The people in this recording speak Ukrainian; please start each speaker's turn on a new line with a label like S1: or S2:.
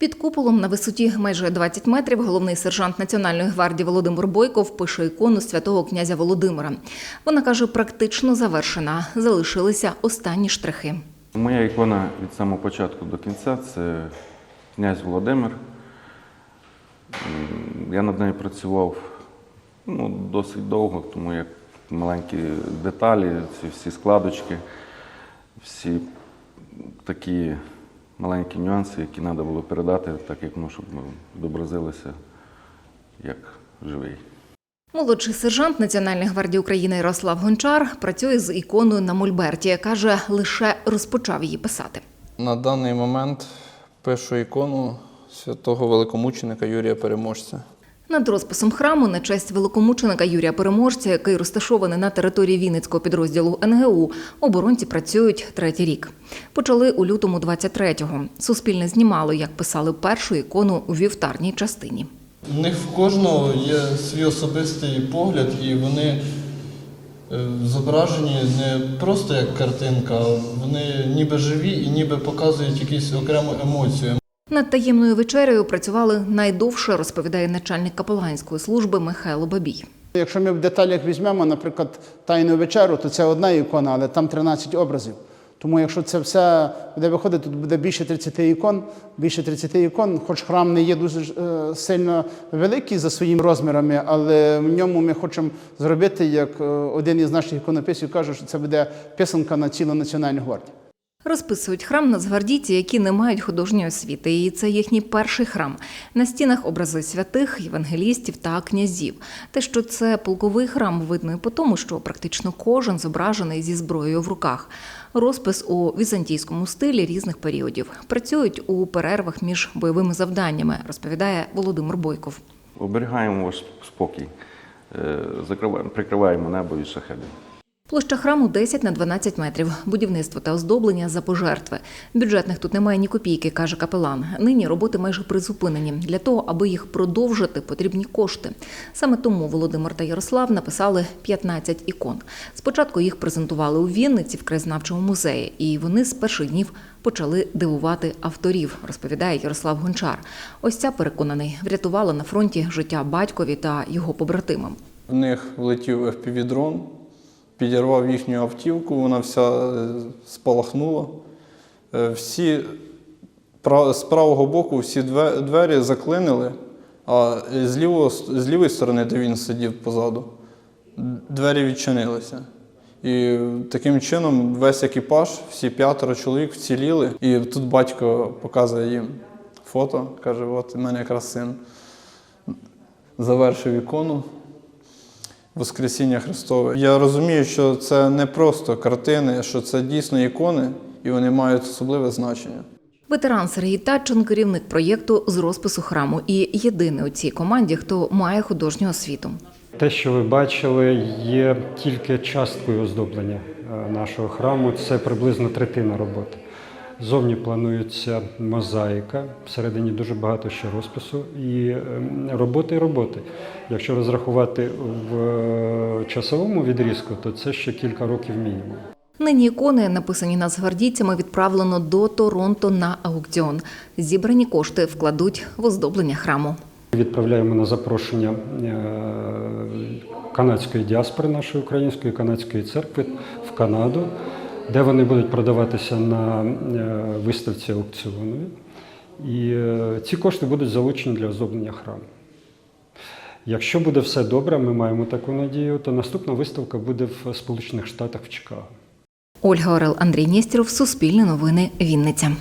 S1: Під куполом на висоті майже 20 метрів головний сержант Національної гвардії Володимир Бойков пише ікону святого князя Володимира. Вона каже, практично завершена. Залишилися останні штрихи.
S2: Моя ікона від самого початку до кінця це князь Володимир. Я над нею працював ну, досить довго, тому як маленькі деталі, ці всі складочки, всі такі маленькі нюанси, які треба було передати, так як ну, щоб ми відобразилися як живий.
S1: Молодший сержант Національної гвардії України Ярослав Гончар працює з іконою на Мольберті. Каже, лише розпочав її писати.
S3: На даний момент пишу ікону святого великомученика Юрія Переможця.
S1: Над розписом храму на честь великомученика Юрія Переможця, який розташований на території Вінницького підрозділу НГУ, оборонці працюють третій рік. Почали у лютому 23-го. Суспільне знімало, як писали першу ікону у вівтарній частині.
S3: У них в кожного є свій особистий погляд, і вони е, зображені не просто як картинка, вони ніби живі і ніби показують якусь окрему емоцію.
S1: Над таємною вечерею працювали найдовше, розповідає начальник капеланської служби Михайло Бабій.
S4: Якщо ми в деталях візьмемо, наприклад, тайну вечеру, то це одна ікона, але там 13 образів. Тому якщо це все буде виходити, тут буде більше 30 ікон, більше 30 ікон, хоч храм не є дуже е, сильно великий за своїми розмірами, але в ньому ми хочемо зробити, як е, один із наших іконописів каже, що це буде писанка на цілу національну гвардію.
S1: Розписують храм нацгвардійці, які не мають художньої освіти, і це їхній перший храм. На стінах образи святих, євангелістів та князів. Те, що це полковий храм, видно і по тому, що практично кожен зображений зі зброєю в руках. Розпис у візантійському стилі різних періодів. Працюють у перервах між бойовими завданнями, розповідає Володимир Бойков.
S2: Оберігаємо ваш спокій, е, прикриваємо небо від шахедів.
S1: Площа храму 10 на 12 метрів. Будівництво та оздоблення за пожертви. Бюджетних тут немає ні копійки, каже капелан. Нині роботи майже призупинені. Для того, аби їх продовжити, потрібні кошти. Саме тому Володимир та Ярослав написали 15 ікон. Спочатку їх презентували у Вінниці в краєзнавчому музеї, і вони з перших днів почали дивувати авторів, розповідає Ярослав Гончар. Ось ця переконаний врятувала на фронті життя батькові та його побратимам.
S3: В них влетів FPV-дрон, підірвав їхню автівку, вона вся е, спалахнула. Е, Всі з правого боку всі двері заклинили, а з, лівого, з лівої сторони, де він сидів позаду, двері відчинилися. І таким чином весь екіпаж, всі п'ятеро чоловік вціліли. І тут батько показує їм фото, каже: от у мене якраз син завершив ікону. Воскресіння Христове. Я розумію, що це не просто картини, що це дійсно ікони, і вони мають особливе значення.
S1: Ветеран Сергій Татчен – керівник проєкту з розпису храму і єдиний у цій команді, хто має художню освіту.
S5: Те, що ви бачили, є тільки часткою оздоблення е, нашого храму. Це приблизно третина роботи. Зовні планується мозаїка, всередині дуже багато ще розпису і ем, роботи і роботи. Якщо розрахувати в е, часовому відрізку, то це ще кілька років мінімум.
S1: Нині ікони, написані нацгвардійцями, відправлено до Торонто на аукціон. Зібрані кошти вкладуть в оздоблення храму.
S5: Відправляємо на запрошення е, канадської діаспори нашої української канадської церкви в Канаду, де вони будуть продаватися на е, виставці аукціонові. І е, ці кошти будуть залучені для оздоблення храму. Якщо буде все добре, ми маємо таку надію, то наступна виставка буде в Сполучених Штатах в Чикаго.
S1: Ольга Орел, Андрій Нєстіров, Суспільне новини, Вінниця.